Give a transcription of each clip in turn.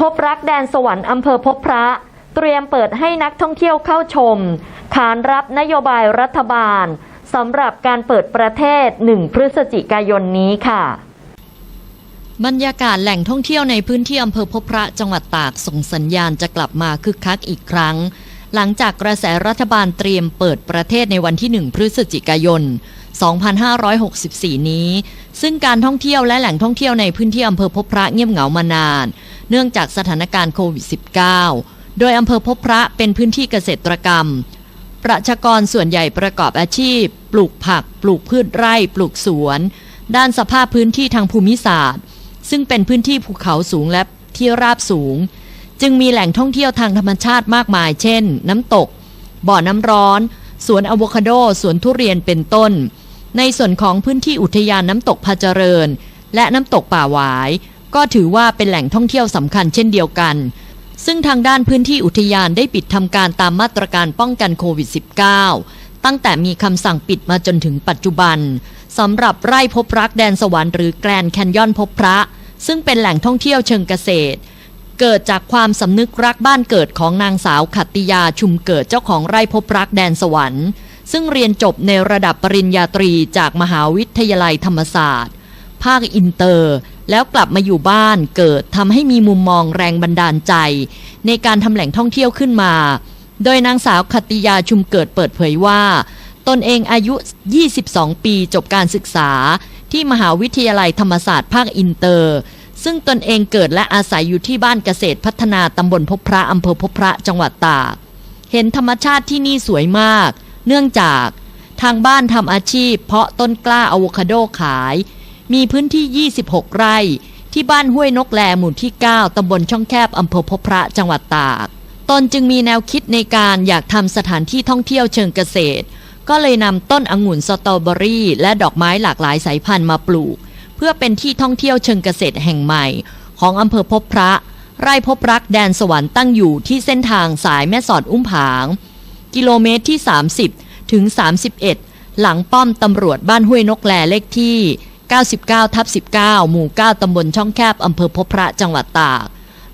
พบรักแดนสวรรค์อำเภอพบพระ เตรียมเปิดให้นักท่องเที่ยวเข้าชม ขานรับนโยบายรัฐบาลสำหรับการเปิดประเทศ 1 พฤศจิกายนนี้ค่ะบรรยากาศแหล่งท่องเที่ยวในพื้นที่อำเภอพบพระจังหวัดตากส่งสัญญาณจะกลับมาคึกคักอีกครั้ง หลังจากกระแสรัฐบาลเตรียมเปิดประเทศในวันที่ 1 พฤศจิกายน 2564 นี้ ซึ่งการท่องเที่ยวและแหล่งท่องเที่ยวในพื้นที่อำเภอพบพระเงียบเหงามานาน เนื่องจากสถานการณ์โควิด -19 โดยอำเภอพบพระเป็นพื้นที่เกษตรกรรม ประชากรส่วนใหญ่ประกอบอาชีพ ปลูกผัก ปลูกพืชไร่ ปลูกสวน ด้านสภาพพื้นที่ทางภูมิศาสตร์ ซึ่งเป็นพื้นที่ภูเขาสูงและที่ราบสูง จึงมีแหล่งท่องเที่ยวทางธรรมชาติมากมาย เช่น น้ำตก บ่อน้ำร้อน สวนอะโวคาโด สวนทุเรียนเป็นต้น ในส่วนของพื้นที่อุทยานน้ำตกพาเจริญ และน้ำตกป่าหวาย ก็ถือว่าเป็นแหล่งท่องเที่ยวสำคัญเช่นเดียวกัน ซึ่งทางด้านพื้นที่อุทยานได้ปิดทำการตามมาตรการป้องกันโควิด -19 ตั้งแต่มีคำสั่งปิดมาจนถึงปัจจุบันสำหรับไร่พบรักแดนสวรรค์หรือแกรนแคนยอนพบพระ ซึ่งเป็นแหล่งท่องเที่ยวเชิงเกษตร เกิดจากความสำนึกรักบ้านเกิดของนางสาวขัตติยาชุมเกิดเจ้าของไร่พบรักแดนสวรรค์ ซึ่งเรียนจบในระดับปริญญาตรีจากมหาวิทยาลัยธรรมศาสตร์ ภาคอินเตอร์ แล้วกลับมาอยู่บ้านเกิดทำให้มีมุมมองแรงบันดาลใจ ในการทำแหล่งท่องเที่ยวขึ้นมา โดยนางสาวขัตติยาชุมเกิดเปิดเผยว่า ตนเองอายุ 22 ปีจบการศึกษาที่มหาวิทยาลัยธรรมศาสตร์ภาคอินเตอร์ ซึ่งตนเองเกิดและอาศัยอยู่ที่บ้านเกษตรพัฒนาตำบลพบพระอำเภอพบพระจังหวัดตาก เห็นธรรมชาติที่นี่สวยมาก เนื่องจากทางบ้านทำอาชีพ เพาะต้นกล้าอะโวคาโดขาย มีพื้นที่ 26 ไร่ ที่บ้านห้วยนกแลหมู่ที่ 9ตำบลช่องแคบอำเภอพบพระจังหวัดตากตนจึงมีแนวคิดในการอยากทำสถานที่ท่องเที่ยวเชิงเกษตร ก็เลยนำต้นองุ่นสตรอเบอรี่ และดอกไม้หลากหลายสายพันธุ์มาปลูก เพื่อเป็นที่ท่องเที่ยวเชิงเกษตรแห่งใหม่ ของอำเภอพบพระ ไร่พบรักแดนสวรรค์ตั้งอยู่ที่เส้นทางสายแม่สอดอุ้มผาง กิโลเมตรที่ 30 ถึง 31 หลังป้อมตำรวจบ้านห้วยนกแลเลขที่ 99ทับ19 หมู่ 9ตำบลช่องแคบอำเภอพบพระจังหวัดตาก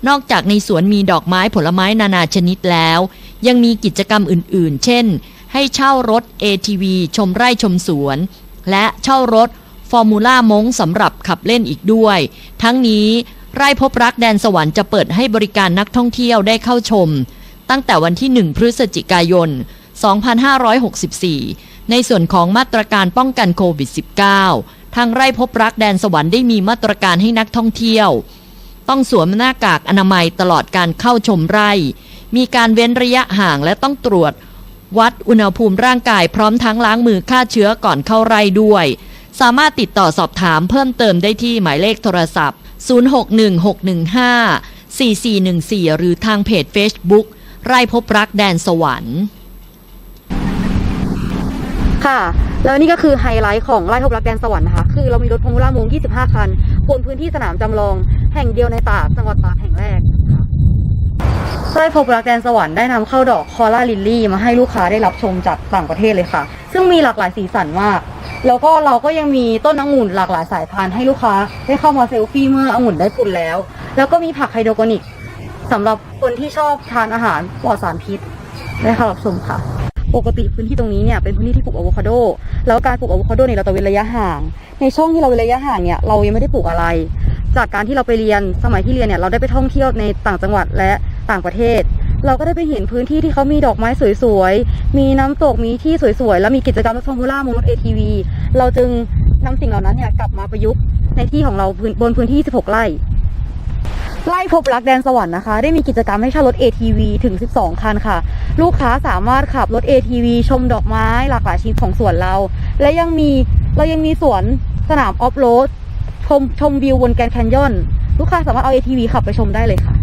นอกจากในสวนมีดอกไม้ผลไม้นานาชนิดแล้ว ยังมีกิจกรรมอื่น ๆ เช่น ให้เช่ารถ ATV ชมไร่ชมสวน และเช่ารถ อร์มูล่ามงสำหรับขับเล่นอีกด้วย ทั้งนี้ไร่พบรักแดนสวรรค์จะเปิดให้บริการนักท่องเที่ยวได้เข้าชม ตั้งแต่วันที่ 1 พฤศจิกายน 2564 ในส่วนของมาตรการป้องกันโควิด -19 ทางไร่พบรักแดนสวรรค์ได้มีมาตรการให้นักท่องเที่ยว ต้องสวมหน้ากากอนามัยตลอดการเข้าชมไร่ มีการเว้นระยะห่างและต้องตรวจ วัดอุณหภูมิร่างกายพร้อมทั้งล้างมือฆ่าเชื้อก่อนเข้าไร่ด้วย สามารถติดต่อสอบถามเพิ่มเติมได้ที่หมายเลขโทรศัพท์ 0616154414 หรือทางเพจ Facebook ไร่พบรักแดนสวรรค์ค่ะ แล้วนี่ก็คือไฮไลท์ของไร่ทบรักแดนสวรรค์นะคะ คือเรามีรถฟอร์มูล่ามง25 คันบนพื้นที่สนามจำลอง แห่งเดียวในตากจังหวัดตากแห่งแรก ไร่พบรักแดนสวรรค์ได้นำเข้าดอกคอร่าลิลลี่มาให้ลูกค้าได้รับชมจากต่างประเทศเลยค่ะ ซึ่งมีหลากหลายสีสันมาก แล้วก็เราก็ยังมีต้นองุ่นหลากหลายสายพันธุ์ให้ลูกค้าได้เข้ามาเซลฟี่เมื่อองุ่นได้ผลแล้ว แล้วก็มีผักไฮโดรโปนิกสำหรับคนที่ชอบทานอาหารปลอดสารพิษได้เข้ารับชมค่ะปกติพื้นที่ตรงนี้เนี่ยเป็นพื้นที่ที่ปลูกอะโวคาโด แล้วการปลูกอะโวคาโดเนี่ยเราต้องเว้นระยะห่าง ในช่วงที่เราเว้นระยะห่างเนี่ยเรายังไม่ได้ปลูกอะไร จากการที่เราไปเรียนสมัยที่เรียนเนี่ยเราได้ไปท่องเที่ยวในต่างจังหวัดและ ต่างประเทศ เราก็ได้ไปเห็นพื้นที่ที่เขามีดอกไม้สวยๆ มีน้ำตกมีที่สวยๆ แล้วมีกิจกรรมรถฟอร์มูล่ามงรถ ATV เราจึงนำสิ่งเหล่านั้นเนี่ยกลับมาประยุกต์ในที่ของเราบนพื้นที่ 16 ไร่ไล่พบรักแดนสวรรค์นะคะ ได้มีกิจกรรมให้เช่ารถ ATV ถึง 12 คันค่ะ ลูกค้าสามารถขับรถ ATV ชมดอกไม้หลากหลายชนิดของสวนเรา และยังมีเรายังมีสวนสนามออฟโรดชมชมวิวบนแกรนด์แคนยอน ลูกค้าสามารถเอา ATV ขับไปชมได้เลยค่ะ